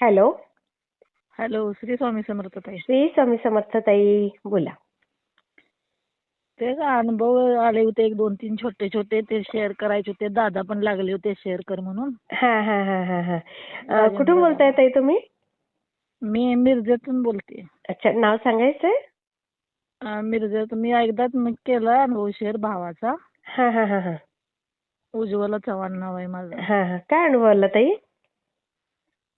Hello. Hello Shri Swami Samarth ताई. श्री स्वामी समर्थ ताई बोला. ते अनुभव आले होते एक दोन तीन छोटे छोटे ते शेअर करायचे होते. दादा पण लागले होते शेअर कर म्हणून. हा हा हा हा हा. कुठून बोलताय ताई तुम्ही? मी मिरजेतून बोलते. अच्छा नाव सांगायचंय? मिरजेत मी एकदाच म- केला अनुभव शेअर भावाचा. हा हा हा हा. उज्ज्वला चव्हाण नाव आहे माझं. हा हा. काय अनुभव आला ताई?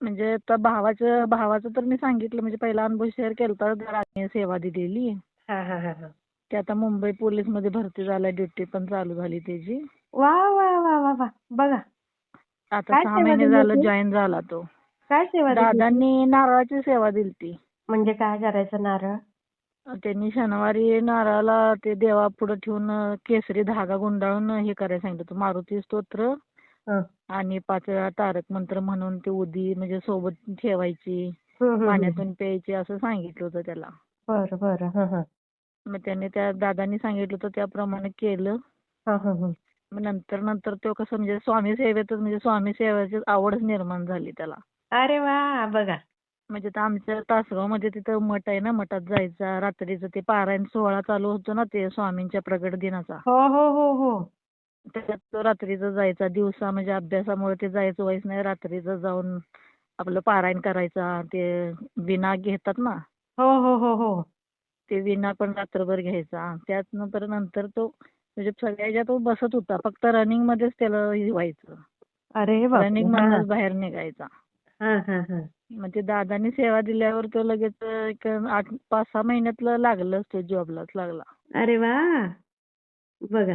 म्हणजे आता भावाचं भावाचं तर मी सांगितलं म्हणजे पहिला अनुभव शेअर केला तर सेवा दिलेली. हा हा हा हा. ते आता मुंबई पोलीसमध्ये भरती झाला ड्युटी पण चालू झाली त्याची. वा वा वा वा वा. बघा. आता काय सहा सेवा महिने दिली झालं होती? जॉईन झाला तो. काय सेवा दिली? दादांनी नारळाची सेवा दिलती. म्हणजे काय करायचं नारळ? त्यांनी शनिवारी नारळाला ते देवापुढे ठेवून अं, केसरी धागा गुंडाळून हे करायला सांगितलं होतं. मारुती स्तोत्र. आणि पाच वेळा तारक मंत्र म्हणून ते उदी म्हणजे सोबत ठेवायची. पाण्यातून प्यायची असं सांगितलं होतं त्याला. बरं बरं. मग त्याने त्या दादांनी सांगितलं होतं त्याप्रमाणे केलं. हं, हं, हं. मग नंतर नंतर तो कसं म्हणजे स्वामी सेवेतच म्हणजे स्वामी सेवेची आवडच निर्माण झाली त्याला. अरे वा बघा. म्हणजे आता आमच्या तासगावमध्ये तिथं मठ आहे ना मठात जायचा. रात्रीचं ते पारायण सोहळा चालू होतो ना ते स्वामींच्या प्रगट दिनाचा. हो हो हो हो. त्याच्यात तो रात्रीचं जायचा. दिवसा म्हणजे अभ्यासामुळे ते जायचं व्हायचं नाही रात्रीचं जाऊन आपलं पारायण करायचा. ते विना घेतात ना? हो हो हो हो. ते विना पण रात्रभर घ्यायचा. त्यानंतर नंतर तो म्हणजे सगळ्या ह्याच्यात तो बसत होता. फक्त रनिंग मध्येच त्याला हे व्हायचं. अरे बापरे. रनिंग हा. मधनच बाहेर निघायचा. हा हा हा. मग ते दादानी सेवा दिल्यावर तो लगेच एक आठ पाच सहा महिन्यातलं लागलंच तो जॉबलाच लागला. अरे वा! बघा.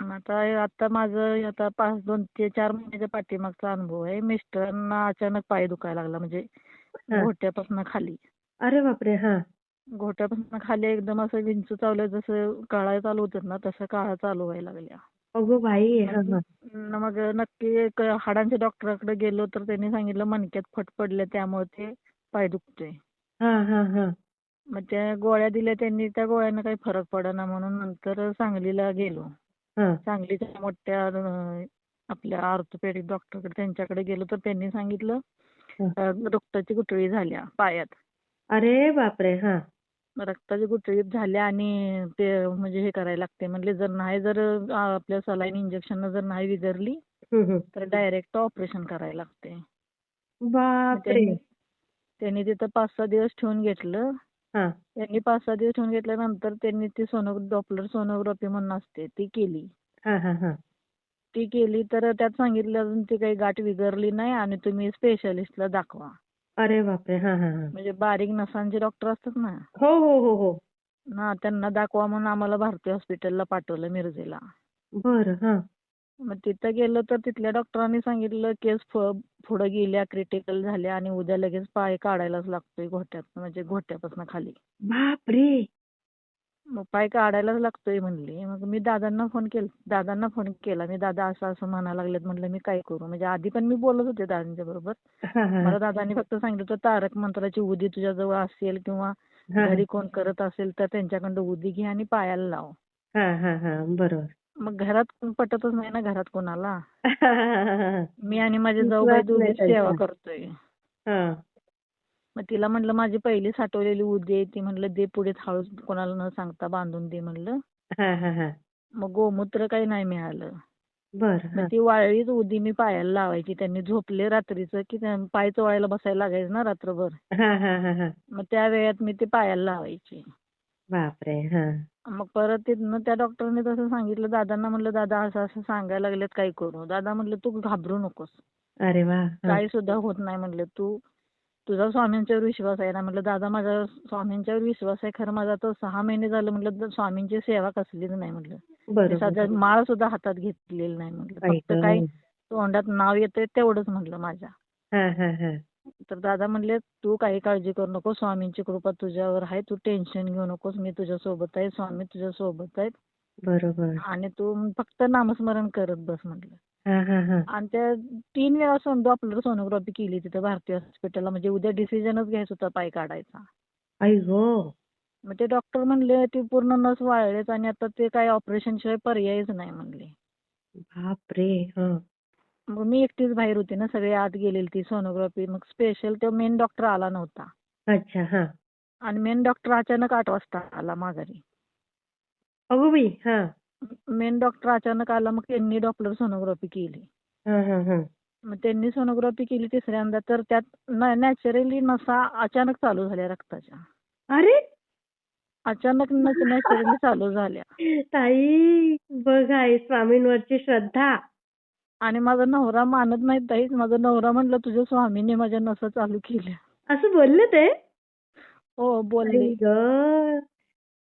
आता आता माझं आता पाच दोन ते चार महिन्याच्या पाठीमागचा अनुभव आहे. मिस्टरांना अचानक पाय दुखायला लागला म्हणजे. घोट्यापासून खाली. अरे बापरे! हा. घोट्यापासून खाली एकदम असं विंचू चावलं जसं काळा चालू होतात ना तसं काळा चालू व्हायला लागल्या. अगो बाई हा हा. न मग नक्की एक हाडांच्या डॉक्टरकडे गेलो तर त्यांनी सांगितलं मणक्यात फट पडले त्यामुळे ते पाय दुखतोय. हा हा हा. मग त्या गोळ्या दिल्या त्यांनी त्या गोळ्यानं काही फरक पडेना म्हणून नंतर सांगलीला गेलो. सांगलीच्या मोठ्या आपल्या ऑर्थोपेडिक डॉक्टरकडे त्यांच्याकडे गेलो तर त्यांनी सांगितलं रक्ताची गुठळी झाल्या पायात. अरे बापरे! हा. रक्ताची गुठळी झाल्या आणि ते म्हणजे हे करायला लागते. म्हणले जर नाही जर आपल्या सलाईन इंजेक्शन जर नाही हम्म. तर डायरेक्ट ऑपरेशन करायला लागते. बापरे! त्यांनी तिथं पाच सहा दिवस ठेवून घेतलं. त्यांनी पाच सहा दिवस ठेवून घेतल्यानंतर त्यांनी ती डॉपलर सोनोग्राफी म्हणून असते ती केली. हा हा हा. ती केली तर त्यात सांगितलं अजून ती काही गाठ विगरली नाही आणि तुम्ही स्पेशालिस्टला दाखवा. अरे बापरे! हा हा हा. म्हणजे बारीक नसांचे डॉक्टर असतात ना. हो हो हो हो. ना त्यांना दाखवा म्हणून आम्हाला भारती हॉस्पिटलला पाठवलं मिरजेला. बरं हा. मग तिथं गेलो तर तिथल्या डॉक्टरांनी सांगितलं केस फ- पुढं गेल्या क्रिटिकल झाल्या आणि उद्या लगेच पाय काढायलाच लागतोय घोट्यात म्हणजे घोट्यापासून खाली. बापरे! मग पाय काढायलाच लागतोय म्हणले. मग मी दादांना फोन केला दादांना फोन केला. मी दादा असं असं म्हणायला लागलेत म्हणलं मी काय करू? म्हणजे आधी पण मी बोलत होते दादांच्या बरोबर. मला दादांनी फक्त सांगितलं होतं तारक मंत्राची उदी तुझ्याजवळ असेल किंवा घरी कोण करत असेल तर त्यांच्याकडं उदी घे आणि पायाला लाव. बरोबर. मग घरात कोण पटतच नाही ना घरात कोणाला. मी आणि माझे विश्वास जाऊबाई त्यांचा. सेवा करतोय. हा. मग तिला म्हणलं माझी पहिली साठवलेली उदी आहे ती म्हणलं दे पुढे हळूच कोणाला न सांगता बांधून दे म्हणलं हा हा हा. मग गोमूत्र काही नाही मिळालं. बरं मग ती वाळलीच उदी मी पायाला लावायची. त्यांनी झोपले रात्रीचं की पाय चोळायला बसायला लागायचं ना रात्रभर. मग त्या वेळात मी ते पायाला लावायची. बापरे हा. मग परत तिथनं त्या डॉक्टरने तसं सांगितलं दादांना म्हणलं दादा असं असं सांगायला लागलेत काय करू. दादा म्हणलं तू घाबरू नकोस. अरे हा. काही सुद्धा होत नाही म्हणलं तू तुझा स्वामींच्यावर विश्वास आहे ना? म्हणलं दादा माझा स्वामींच्यावर विश्वास आहे खरं माझा तर सहा महिने झालं म्हणलं तर स्वामींची सेवा कसलीच नाही म्हणलं. मी बरोबर माळ सुद्धा हातात घेतलेली नाही म्हणलं. आई फक्त गं. काय तोंडात नाव येतंय तेवढंच म्हणलं माझ्या. हा हा हा. तर दादा म्हणले तू काही काळजी करू नको स्वामींची कृपा तुझ्यावर आहे. तू टेन्शन घेऊ नकोस. मी तुझ्या सोबत आहे. स्वामी तुझ्या सोबत आहेत. बरोबर. आणि तू फक्त नामस्मरण करत बस म्हटलं हा हा हा. आणि त्या तीन वेळा सोन डॉपलर सोनोग्राफी केली तिथं भारतीय हॉस्पिटलला. म्हणजे उद्या डिसिजनच घ्यायचा होता पाय काढायचा. आई गो. मग ते डॉक्टर म्हणले ते पूर्ण नस वाळलेत आणि आता ते काय ऑपरेशन शिवाय पर्यायच नाही. म्हणले. बापरे. मग मी एकटीच बाहेर होते ना सगळे आत गेलेली ती सोनोग्राफी मग स्पेशल तो मेन डॉक्टर आला नव्हता. अच्छा हा. आणि मेन डॉक्टर अचानक आठ वाजता आला माघारी. अगो बाई हा. मेन डॉक्टर अचानक आला मग त्यांनी डॉप्लर सोनोग्राफी केली. हा हा हा. मग त्यांनी सोनोग्राफी केली तिसऱ्यांदा तर त्यात नॅचरली नसा अचानक चालू झाल्या रक्ताच्या. अरे! अचानक नॅचरली चालू झाल्या. ताई बघ आई स्वामींवरची श्रद्धा. आणि माझा नवरा मानत नाही ताईच माझा नवरा म्हणलं तुझ्या स्वामीने माझ्या नसा चालू केल्या. असं बोलले ते? हो बोलले. ग.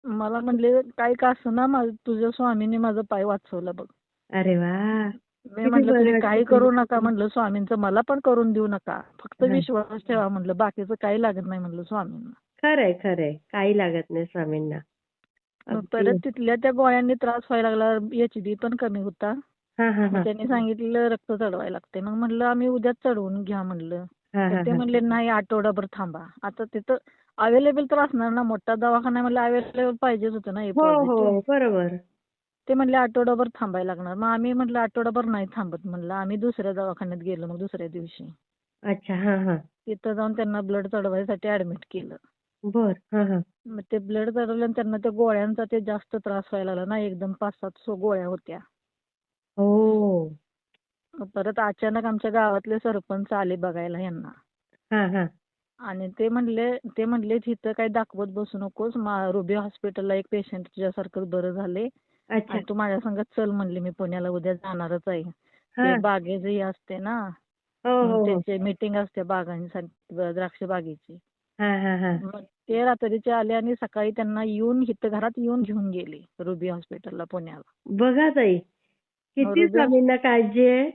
मला म्हणले काय का ना माझं तुझ्या स्वामीने माझं पाय वाचवलं बघ. अरे वा. मी म्हटलं तुम्ही काही. करू नका. म्हणलं स्वामींचं मला पण करून देऊ नका. फक्त. विश्वास ठेवा. म्हणलं बाकीचं काही लागत नाही. म्हणलं स्वामींना. खरंय खरंय. काही लागत नाही स्वामींना. परत तिथल्या त्या गोळ्यांनी त्रास व्हायला लागला. एच बी पण कमी होता. मग हा त्यांनी सांगितलं रक्त चढवायला लागते मग म्हणलं आम्ही उद्याच चढवून घ्या म्हणलं. तर ते. म्हणले नाही आठवडाभर थांबा. आता तिथं अवेलेबल तर असणार ना मोठा दवाखाना म्हणलं अवेलेबल पाहिजेच होतं ना हे हो positive. बरोबर. ते म्हणले आठवडाभर थांबायला लागणार. मग आम्ही म्हटलं आठवडाभर नाही थांबत म्हणलं. आम्ही दुसऱ्या दवाखान्यात गेलो मग दुसऱ्या दिवशी. अच्छा हा हा. तिथं जाऊन त्यांना ब्लड चढवायसाठी ऍडमिट केलं. बर हा हा. मग ते ब्लड चढवलं आणि त्यांना त्या गोळ्यांचा ते जास्त त्रास व्हायला लागला ना एकदम पाच सात सो गोळ्या होत्या. हो. परत अचानक आमच्या गावातले सरपंच आले बघायला यांना. हा हा. आणि ते म्हणले ते म्हणले तिथं काही दाखवत बसू नकोस. मा- रुबी हॉस्पिटलला एक पेशंट तुझ्यासारखं बरं झाले अच्छा. आणि तू माझ्या संगत चल म्हणले मी पुण्याला उद्या जाणारच आहे. हा. ते बागेचं हे असते ना हो हो हो. त्यांची मीटिंग असते बागांसाठी द्राक्ष बागेची. हा हा हा. मग ते रात्रीचे आले आणि सकाळी त्यांना येऊन इथं घरात येऊन घेऊन गेले रुबी हॉस्पिटलला पुण्याला. बघा ताई. किती. स्वामींना काळजी आहे?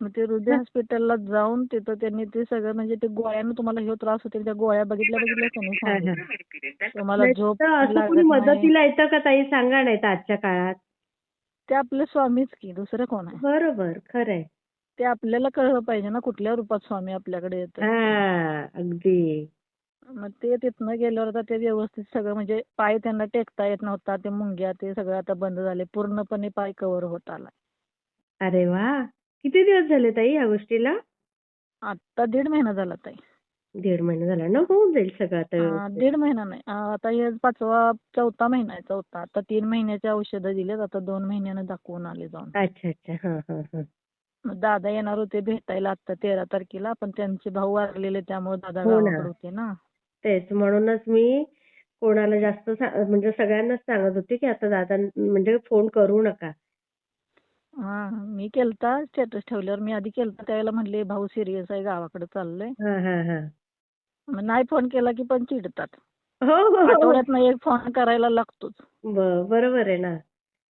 मग ते रुबी हॉस्पिटलला जाऊन तिथं त्यांनी ते सगळं म्हणजे ते गोळ्यानं तुम्हाला हे त्रास होतील त्या गोळ्या बघितल्या बघितल्या त्यांनी. सांगितलं. तुम्हाला झोप तर असं लागत कोणी नाही. मदतीला येतं का ताई? सांगा नाही तर आजच्या काळात. ते आपले स्वामीच की दुसरं कोण आहे? बरोबर खरंय. ते आपल्याला कळलं पाहिजे ना कुठल्या रूपात स्वामी आपल्याकडे येतात. हा अगदी. मग ते तिथनं गेल्यावर आता ते व्यवस्थित सगळं म्हणजे पाय त्यांना टेकता येत नव्हता ते मुंग्या ते सगळं आता बंद झाले पूर्णपणे पाय कव्हर होत आला. अरे वा! किती दिवस झाले ताई या गोष्टीला? आता दीड महिना झाला ताई. दीड महिना झाला. ना होऊन जाईल सगळं आता व्यवस्थित. दीड महिना नाही. आता हे पाचवा चौथा महिना आहे चौथा. आता तीन महिन्याचे औषधं दिलेत आता दोन महिन्यानं दाखवून आले जाऊन. अच्छा अच्छा. हा हा हा. मग दादा येणार होते भेटायला आता तेरा तारखेला पण त्यांचे भाऊ वारलेले त्यामुळे दादा हो ना. गावाकडे होते ना. तेच. म्हणूनच मी कोणाला जास्त म्हणजे सगळ्यांनाच सांगत होते की आता दादा म्हणजे फोन करू नका. हा मी केलता स्टेटस ठेवल्यावर. मी आधी केलता त्यावेळेला म्हणले भाऊ सिरियस आहे गावाकडे चाललंय. हा हा हा. मग नाही फोन केला की पण चिडतात. हो हो, हो. आठवड्यातनं एक फोन करायला लागतोच. ब- बरोबर आहे ना.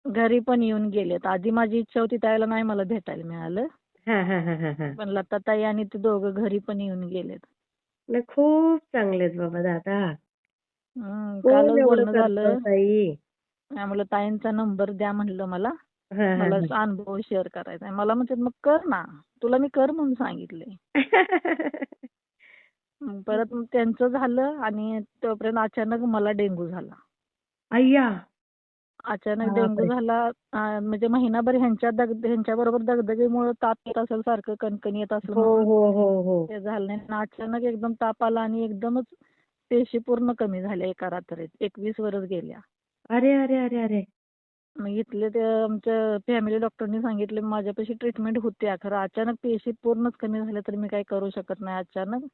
घरी पण येऊन गेलेत. आधी माझी इच्छा होती त्यावेळेला नाही मला भेटायला मिळालं. हा हा हा हा हा. पण लताताई आणि ते दोघं घरी पण येऊन गेलेत. नाही खूप चांगले आहेत बाबा दादा. हं, कोण कालच एवढं बोलणं करतं झालं. ताई? त्यामुळे ताईंचा नंबर द्या म्हणलं मला. हा, हा, मला हा. अनुभव शेअर करायचा आहे. मला म्हणतात मग कर ना. तुला मी कर म्हणून सांगितले. मग परत मग त्यांचं झालं आणि तोपर्यंत अचानक मला डेंग्यू झाला. अय्या. अचानक. डेंग्यू झाला म्हणजे महिनाभर ह्यांच्या दग ह्यांच्या बरोबर दगदगीमुळे ताप येत असेल सारखं कणकणी येत असेल म्हणून. हो हो हो. ते झालं नाही. अचानक एकदम ताप आला आणि एकदमच पेशी पूर्ण कमी झाल्या एका रात्रीत. एकवीस वरच गेल्या. अरे अरे अरे अरे. मग इथले ते आमच्या फॅमिली डॉक्टरनी सांगितले माझ्यापाशी ट्रीटमेंट होत्या. खरं अचानक पेशी पूर्णच कमी झाल्या तर मी काही करू शकत नाही. अचानक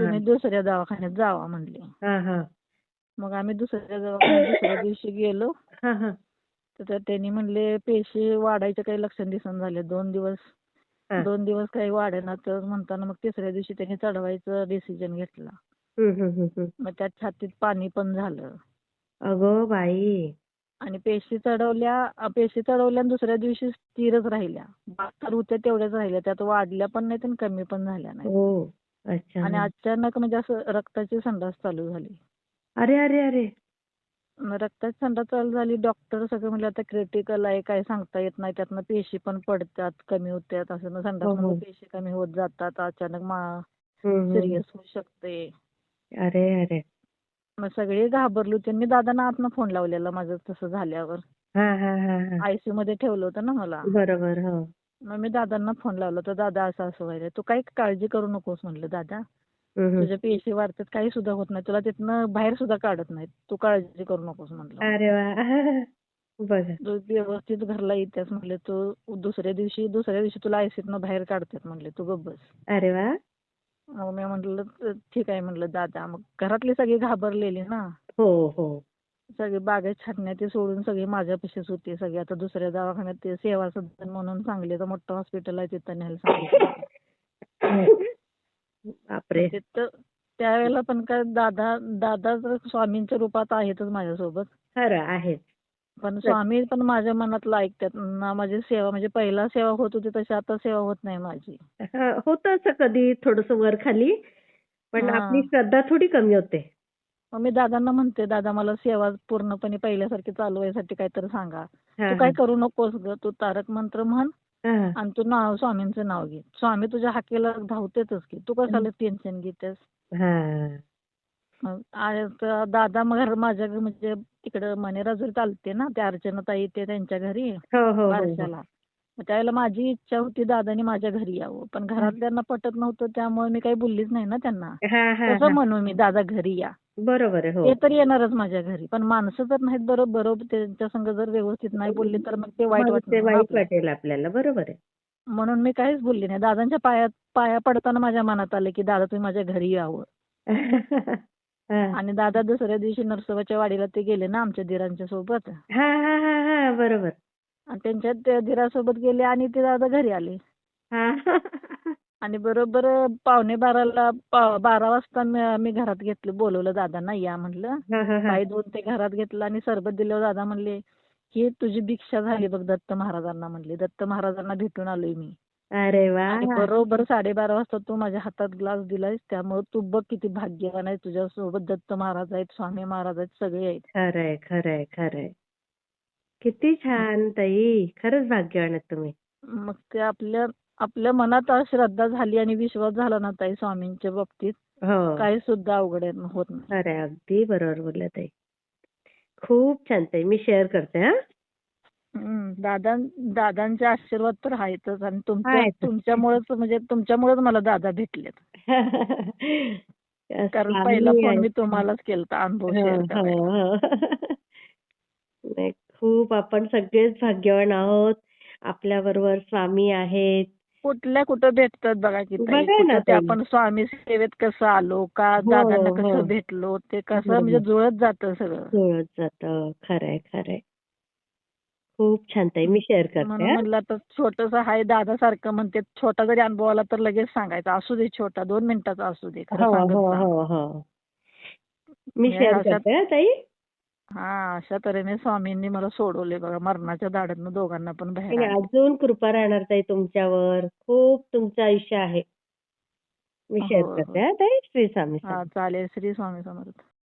तुम्ही दुसऱ्या दवाखान्यात जावा म्हणले. मग आम्ही दुसऱ्या दवाखान्यात दुसऱ्या दिवशी गेलो. हा हा तर त्या- त्यांनी म्हणले पेशी वाढायचे काही लक्षण दिसून झाले दोन दिवस हा. दोन दिवस काही वाढेना. तर म्हणताना मग तिसऱ्या दिवशी त्यांनी चढवायचं डिसिजन घेतला. मग त्यात छातीत पाणी पण झालं. अगो बाई. आणि पेशी चढवल्या अ, पेशी चढवल्या आणि दुसऱ्या दिवशी स्थिरच राहिल्या. बहात्तर होत्या तेवढ्याच राहिल्या. त्यात वाढल्या पण नाहीत आणि कमी पण झाल्या नाही हो अच्छा. आणि अचानक म्हणजे असं रक्ताची संडास चालू झाली. अरे अरे अरे. रक्ताची संडास चालू झाली डॉक्टर सगळं म्हणजे आता क्रिटिकल आहे काय सांगता येत नाही त्यातनं पेशी पण पडतात कमी होतात असं. मग हो, संडास हो. पेशी कमी होत जातात अचानक मा. सिरियस होऊ शकते. अरे अरे. मग सगळे घाबरलो त्यांनी दादांना आतनं फोन लावलेला माझं तसं झाल्यावर. आयसीयू मध्ये ठेवलं होतं ना मला. बरोबर हो. मग मी दादांना फोन लावला तर दादा असं असं व्हायलंय. तू काही काळजी करू नकोस म्हणलं दादा. तुझे पेशी वाढतात काही सुद्धा होत नाही. तुला तिथनं बाहेर सुद्धा काढत नाहीत. तू काळजी करू नकोस म्हणलं अरे वा. तू व्यवस्थित घरला येतेस म्हणले तू दुसऱ्या दिवशी दुसऱ्या दिवशी तुला आयसीतनं बाहेर काढतात म्हणले तू गप्प बस. अरे वा. मग मी म्हटलं "तर ठीक आहे म्हणलं दादा. मग घरातली सगळी घाबरलेली ना? हो हो. सगळी बागेत छाटण्या ते सोडून सगळी माझ्यापाशीच होती. सगळी आता दुसऱ्या दवाखान्यात ते सेवा सदन म्हणून सांगलीचं मोठं हॉस्पिटल आहे तिथं न्यायला सांगितलं बापरे. त्यावेळेला पण काय दादा दादा तर स्वामींच्या रूपात आहेतच माझ्यासोबत. खरं आहे. पण स्वामी पण माझ्या मनातलं ऐकतात ना माझी सेवा म्हणजे पहिला सेवा होत होती तशी आता सेवा होत नाही माझी. होतं असं कधी थोडस वर खाली. पण. आपली श्रद्धा थोडी कमी होते. मग मी दादांना म्हणते दादा मला सेवा पूर्णपणे पहिल्यासारखी चालू व्हायसाठी काहीतरी सांगा. तू काय करू नकोस ग. तू तारक मंत्र म्हण. आणि तू नाव स्वामींचं नाव घे. स्वामी तुझ्या हाकेला धावतेच की. तू कशाला टेन्शन घेतेस? हा. दादा मग घर माझ्या म्हणजे तिकडं मनेराजुरी चालते ना त्या अर्चनाताई ते त्यांच्या घरी हो हो, हो. बारशाला. मग त्यावेळेला माझी इच्छा होती दादानी माझ्या घरी यावं. पण घरातल्यांना पटत नव्हतं त्यामुळे मी काही बोललीच नाही ना त्यांना. हा हा कसं हा. म्हणू मी दादा घरी या. बरोबर हो. ते तर येणारच माझ्या घरी पण माणसं तर नाहीत बरोबर बरोबर त्यांच्या संग जर व्यवस्थित नाही बोलली तर मग ते वाईट. वाटेल आपल्याला बरोबर आहे. म्हणून मी काहीच बोलली नाही. दादांच्या पाया पाया पडताना माझ्या मनात आलं की दादा तुम्ही माझ्या घरी यावं. हा. आणि दादा दुसऱ्या दिवशी नरसोबाच्या वाडीला ते गेले ना आमच्या दिरांच्या सोबत. बरोबर. आणि त्यांच्या त्या दिरासोबत गेले आणि ते दादा घरी आले. हा. आणि बरोबर पावणे बाराला पा- बारा वाजता मी- मी घरात घेतलं बोलवलं दादांना या म्हणलं हा, हा, हा. पाय धुवून ते घरात घेतलं आणि सरबत दिल्यावर दादा म्हणले ही तुझी भिक्षा झाली बघ दत्त महाराजांना म्हणले. दत्त महाराजांना भेटून आलोय मी. अरे वा. आणि बरोबर साडेबारा वाजता तू माझ्या हातात ग्लास दिलायस त्यामुळे तू बघ किती भाग्यवान आहे तुझ्यासोबत दत्त महाराज आहेत स्वामी महाराज आहेत सगळे आहेत. खरंय खरंय खरंय. किती छान ताई खरंच भाग्यवान आहेत तुम्ही. मग ते आपल्या आपल्या मनात श्रद्धा झाली आणि विश्वास झाला ना ताई स्वामींच्या बाबतीत हो. काही सुद्धा अवघड होत नाही. खरंय अगदी बरोबर बोलल्या ताई. खूप छान ताई मी शेअर करते हा. हम्म, दादा दादांचे आशीर्वाद तर आहेतच आणि तुमच्या आहेत. तुमच्यामुळेच म्हणजे तुमच्यामुळेच मला दादा भेटलेत. कारण स्वामी पहिला फोन. मी तुम्हालाच केलता अनुभव हो, शेअर हो, करायला. हो. नाही, खूप आपण सगळेच भाग्यवान आहोत. आपल्या बरोबर स्वामी आहेत. कुठल्या कुठं भेटतात बघा की ताई. बघा ना कुठं ते ताई. आपण स्वामी सेवेत कसं आलो? का हो, दादांना हो. कसं भेटलो? ते कसं बरोबर. म्हणजे जुळत जातं सगळं. जुळत जात. खरंय खरंय. खूप छान ताई. मी शेअर करते म्हणून हा. म्हणलं आता छोटस हाय दादा सारखं म्हणते. छोटा जरी अनुभव आला तर लगेच सांगायचा. असू दे छोटा दोन मिनिटाचा असू दे. खरं हो सांगत हो. हो हो. मी शेअर अशात- करते हा ताई. हा अशा तऱ्हेने स्वामींनी मला सोडवले बघा. मरणाच्या दाढातनं दोघांना पण बाहेर आणलं. अजून कृपा राहणार ताई तुमच्यावर. खूप तुमचं आयुष्य आहे. मी शेअर हो. करते हा ताई? श्री स्वामी हा चालेल. श्री स्वामी समर्थ.